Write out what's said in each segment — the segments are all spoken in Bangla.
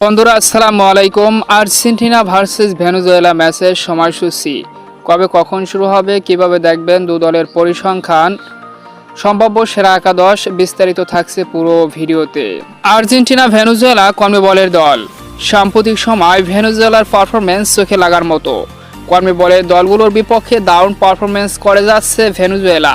বন্ধুরা, আসসালামু আলাইকুম। আর্জেন্টিনা ভার্সেস ভেনেজুয়েলা ম্যাচের সময়সূচি। কবে কখন শুরু হবে, কীভাবে দেখবেন দু দলের পরিসংখ্যান? সম্ভাব্য সেরা একাদশ বিস্তারিত থাকছে পুরো ভিডিওতে। আর্জেন্টিনা ভেনেজুয়েলা কর্মবলের দল। সাম্প্রতিক সময় ভেনেজুয়েলার পারফরমেন্স চোখে লাগার মতো। কর্মবলের দলগুলোর বিপক্ষে দারুণ পারফরমেন্স করে যাচ্ছে ভেনেজুয়েলা।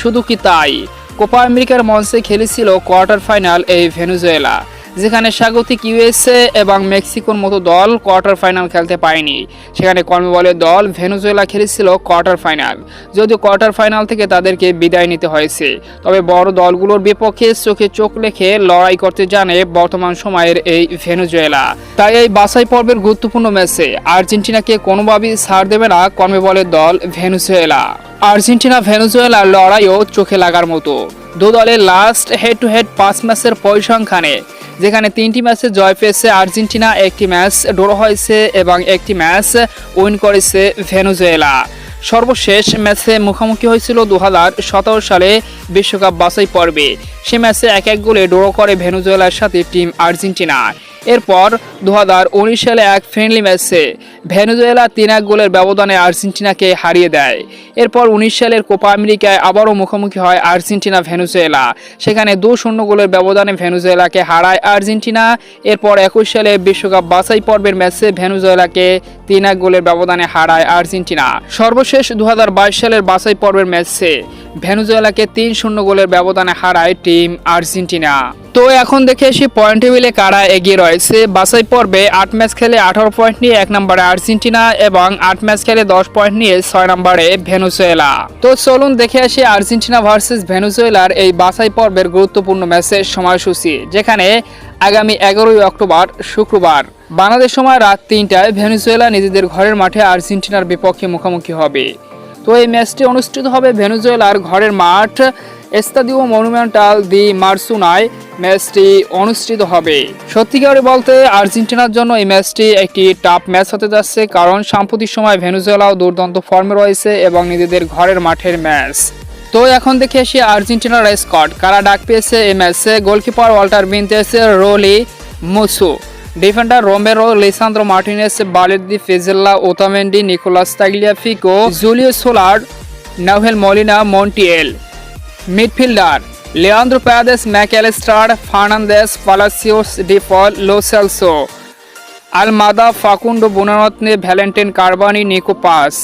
শুধু কি তাই, কোপা আমেরিকার মঞ্চে খেলেছিল কোয়ার্টার ফাইনাল এই ভেনেজুয়েলা। যেখানে স্বাগতিক ইউএসএ এবং মেক্সিকোর মতো দল কোয়ার্টার ফাইনাল খেলতে পায়নি সেখানে কর্মবলের দল ভেনেজুয়েলা খেলেছিল কোয়ার্টার ফাইনাল। যদিও কোয়ার্টার ফাইনাল থেকে তাদেরকে বিদায় নিতে হয়েছে। তবে বড় দলগুলোর বিপক্ষে চোখে চোখ রেখে লড়াই করতে জানে বর্তমান সময়ের এই ভেনেজুয়েলা। তাই এই বাছাই পর্বের গুরুত্বপূর্ণ ম্যাচে আর্জেন্টিনাকে কোনোভাবেই ছাড় দেবে না কর্মবলের দল ভেনেজুয়েলা। আর্জেন্টিনা ভেনেজুয়েলার লড়াইও চোখে লাগার মতো। দু দলের লাস্ট হেড টু হেড পাঁচ ম্যাচের পরিসংখ্যানে, যেখানে তিনটি ম্যাচে জয় পেয়েছে আর্জেন্টিনা, একটি ম্যাচ ড্র হয়েছে এবং একটি ম্যাচ উইন করেছে ভেনেজুয়েলা। সর্বশেষ ম্যাচে মুখোমুখি হয়েছিল দু হাজার সতেরো সালে বিশ্বকাপ বাছাই পর্বে। সে ম্যাচে এক এক গোলে ড্র করে ভেনেজুয়েলার সাথে টিম আর্জেন্টিনা। এরপর দু হাজার উনিশ সালে এক ফ্রেন্ডলি ম্যাচে ভেনেজুয়েলা তিন এক গোলের ব্যবধানে আর্জেন্টিনাকে হারিয়ে দেয়। এরপর উনিশ সালের কোপা আমেরিকায় আবারও মুখোমুখি হয় আর্জেন্টিনা ভেনেজুয়েলা। সেখানে দু শূন্য গোলের ব্যবধানে ভেনেজুয়েলাকে হারায় আর্জেন্টিনা। এরপর একুশ সালে বিশ্বকাপ বাছাই পর্বের ম্যাচে ভেনেজুয়েলাকে তিন এক গোলের ব্যবধানে হারায় আর্জেন্টিনা। সর্বশেষ দু হাজার বাইশ সালের বাছাই পর্বের ম্যাচে ভেনেজুয়েলাকে তিন শূন্য গোলের ব্যবধানে হারায় টিম আর্জেন্টিনা। তো এখন দেখে আসি পয়েন্ট টেবিলে কারা এগিয়ে রয়েছে। বাছাই পর্বে আট ম্যাচ খেলে আঠারো পয়েন্ট নিয়ে এক নম্বরে আর্জেন্টিনা এবং আট ম্যাচ খেলে দশ পয়েন্ট নিয়ে ছয় নম্বরে ভেনুজুয়েলা। তো চলুন দেখে আসি আর্জেন্টিনা ভার্সেস ভেনুজুয়েলার এই বাছাই পর্বের গুরুত্বপূর্ণ ম্যাচের সময়সূচি, যেখানে আগামী এগারোই অক্টোবর শুক্রবার। বাংলাদেশ সময় রাত তিনটায় ভেনুজুয়েলা নিজেদের ঘরের মাঠে আর্জেন্টিনার বিপক্ষে মুখোমুখি হবে। তো এই ম্যাচটি অনুষ্ঠিত হবে ভেনুজুয়েলার ঘরের মাঠ। এস্তাদিও মনুমেন্টাল দি মার্সুনায় ম্যাচটি অনুষ্ঠিত হবে। সত্যিকারে বলতে আর্জেন্টিনার জন্য এই ম্যাচটি একটি টাফ ম্যাচ হতে যাচ্ছে কারণ সাম্প্রতিক সময় ভেনুজুয়েলাও দুর্দান্ত ফর্মে রয়েছে এবং নিজেদের ঘরের মাঠের ম্যাচ। তো এখন দেখে আসি আর্জেন্টিনার স্কট কারা ডাক পেয়েছে এই ম্যাচে? Goalkeeper Walter Benitez Rulli Musso. Defender Romero Lisandro Martinez Balerdi Pezzella Otamendi Nicolas Tagliafico Julio Soler Nahuel Molina Montiel midfielder Leandro Paredes Mac Allister Fernandez Palacios De Paul Lo Celso Almada Facundo Buonanotte Valentin Carboni Nico Paz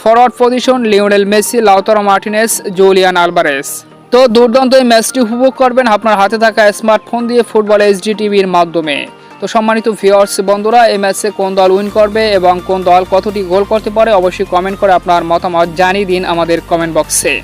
forward position Lionel Messi Lautaro Martinez Julian Alvarez তো দুর্দান্ত এই ম্যাচটি উপভোগ করবেন আপনার হাতে থাকা স্মার্টফোন দিয়ে ফুটবল এইচডি টিভির মাধ্যমে। তো সম্মানিত ভিউয়ার্স বন্ধুরা, এই ম্যাচে কোন দল উইন করবে এবং কোন দল কতটি গোল করতে পারে, অবশ্যই কমেন্ট করে আপনার মতামত জানিয়ে দিন আমাদের কমেন্ট বক্সে